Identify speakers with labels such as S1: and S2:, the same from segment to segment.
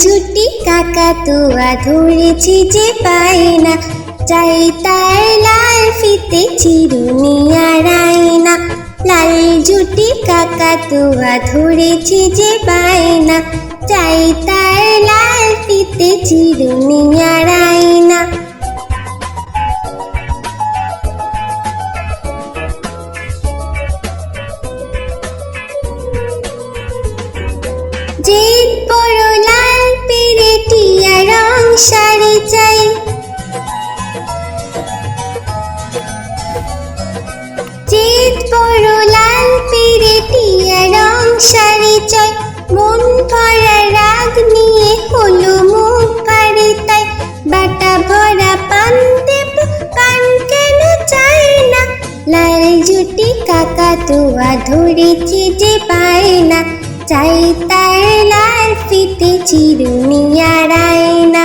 S1: ঝুটি কাকা তুয়া ধরেছি যে পাই না চাই তার লাল ফিতে চিরুনি আর আয়না লাল জুটি কাকা তুয়া ধরেছি যে পাই না চাই তার লাল ফিতে চিরুনি আর ভরা রাগ নিয়ে হলো মুখ পারে তাই বাটা ভরা পান দেব। কান কেন চায় না? লাল জুটি কাকা তোয়া ধরেছি যে পায় না চাই তার লাল ফিতে চিরুনি আর আয়না।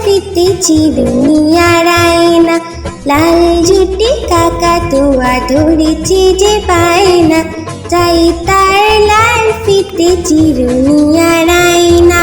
S1: ফিতে চিরুনি আর আয়না লাল ঝুটি কাকা তোয়া ধরেছে যে পায় না চাই তার লাল ফিতে চিরুনি আর আয়না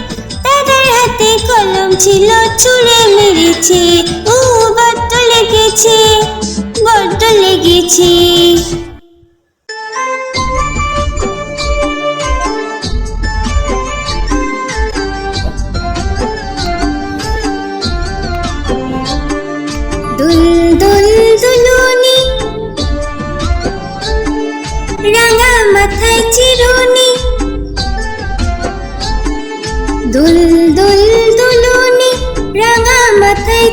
S1: কলম ছিল ছুঁড়ে মেরেছে ও বড্ড লেগেছে বড্ড লেগেছে।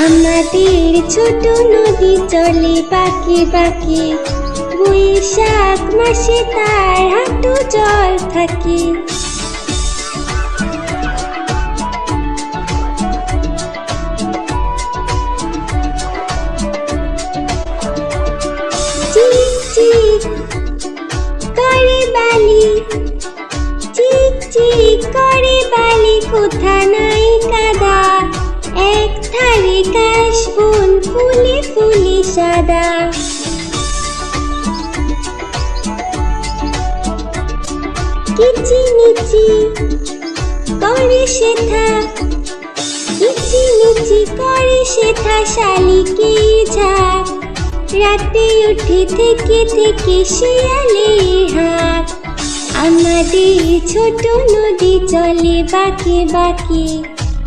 S1: আমাদের ছোট নদী চলে বাকি বাকি বৈশাখ মাসে তার হাঁটু জল থাকে। কোথা নাই ফুল ফুলে সাদা। কিচি মিচি করে শেথা কিচি মিচি করে শেথা শালিকে ঝাঁক রাতে উঠে থেকে থেকে শিয়ালে হাঁক আমাদের ছোট নদী চলে বাঁকে বাঁকে।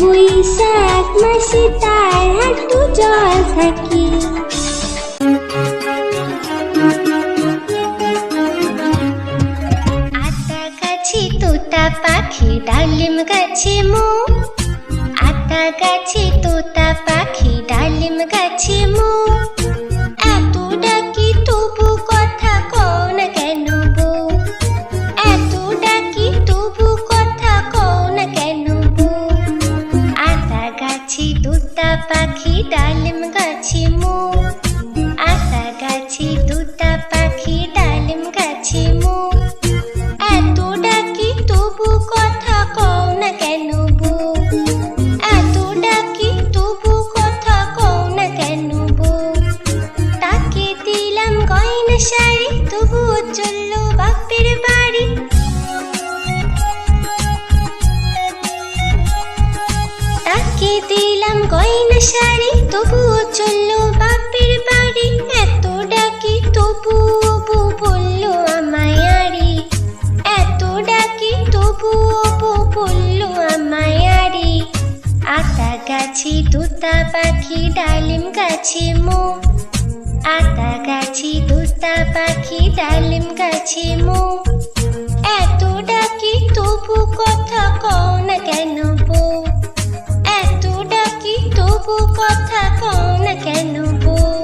S1: বৈশাখ মাসে তার হাঁটু জল থাকে। আতা গাছে তোতা পাখি, ডালিম গাছে মো। আতা গাছে তোতা পাখি, ডালিম গাছে মো। গয়না শাড়ি, তবুও চলল বাপের বাড়ি। তাকে দিলাম গয়না শাড়ি, তবুও চলল বাপের বাড়ি। এত ডাকি, তবুও বউ বলল আমায় আড়ি এত ডাকি, তবুও বউ বলল আমায় আড়ি আতা গাছি, তুতা পাখি, ডালিম গাছে মো আতা গাছি দোস্তা পাখি, ডালিম গাছে মো। এত ডাকি, তবু কথা কও না কেন বো? এত ডাকি, তবু কথা কও না কেন বউ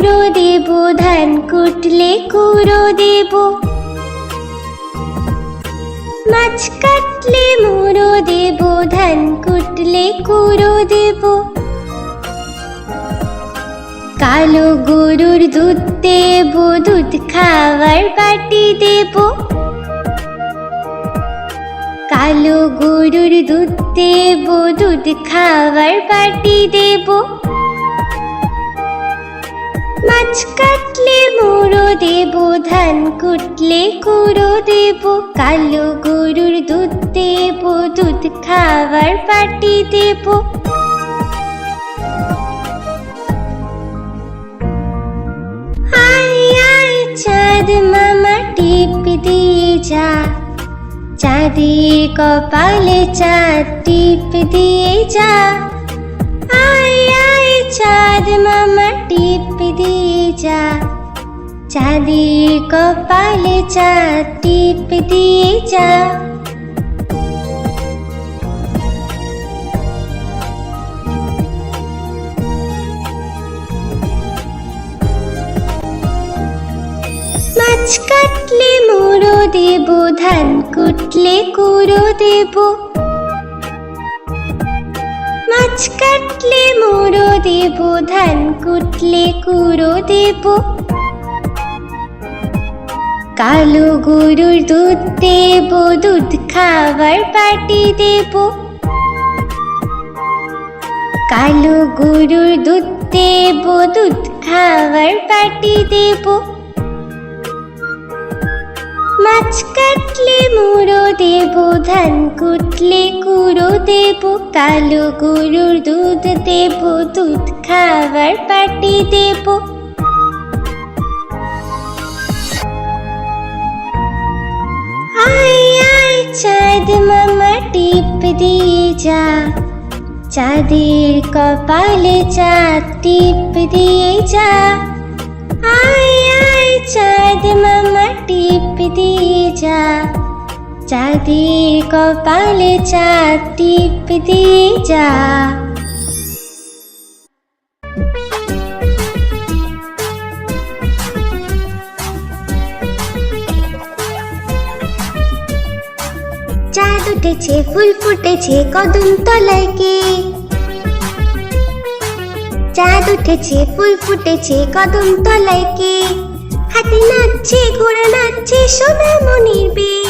S1: কাটলে দেব, ধান কুটলে কুড়ো দেব। মাছ কাটলে মুড়ো দেব, ধান কুটলে কুড়ো দেব। কালো গরুর দুধ দেব, দুধ খাওয়ার বাটি দেব। কালো গরুর দুধ দেব, দুধ খাওয়ার বাটি দেব। মাছ কাটলে মুড়ো দেব, ধান কুটলে কুড়ো দেব, কালো গরুর দুধ দেব, দুধ খাওয়ার পাটি দেব। আয় আয়, চাঁদ মামা, টিপ দিয়ে যা। চাঁদের কপালে চাঁদ, টিপ দিয়ে যা। আয় আয়, চাঁদ মামা, টিপ দিয়ে যা। চাঁদের কপালে চাঁদ, টিপ দিয়ে যা। মাছ কাটলে মুড়ো দেব, ধান কুটলে কুড়ো দেব। মাছ কাটলে মুড়ো দেব, ধান কুটলে কুড়ো দেব। কালো গরুর দুধ দেব, দুধ খাবার পাটি দেব। কালো গরুর দুধ দেব, দুধ খাবার পাটি দেব। মাছ কাটলে মুড়ো দেব, ধান কুটলে কুড়ো দেব, কালো গরুর দুধ দেব, দুধ খাবার পাটি দেব। আয়, চাঁদ মামা, টিপ দিয়ে যা। চাঁদের কপালে চাঁদ, টিপ দিয়ে যা। আয় আয়, চাঁদ চাঁদের কপালে চাঁদ টিপ দিয়ে যা। চাঁদ উঠেছে, ফুল ফুটেছে, কদম তলায় কে? চাঁদ উঠেছে, ফুল ফুটেছে, কদম তলায় কে? হাতি নাচছে, ঘোড়া নাচছে সোনা মনির বে হাতি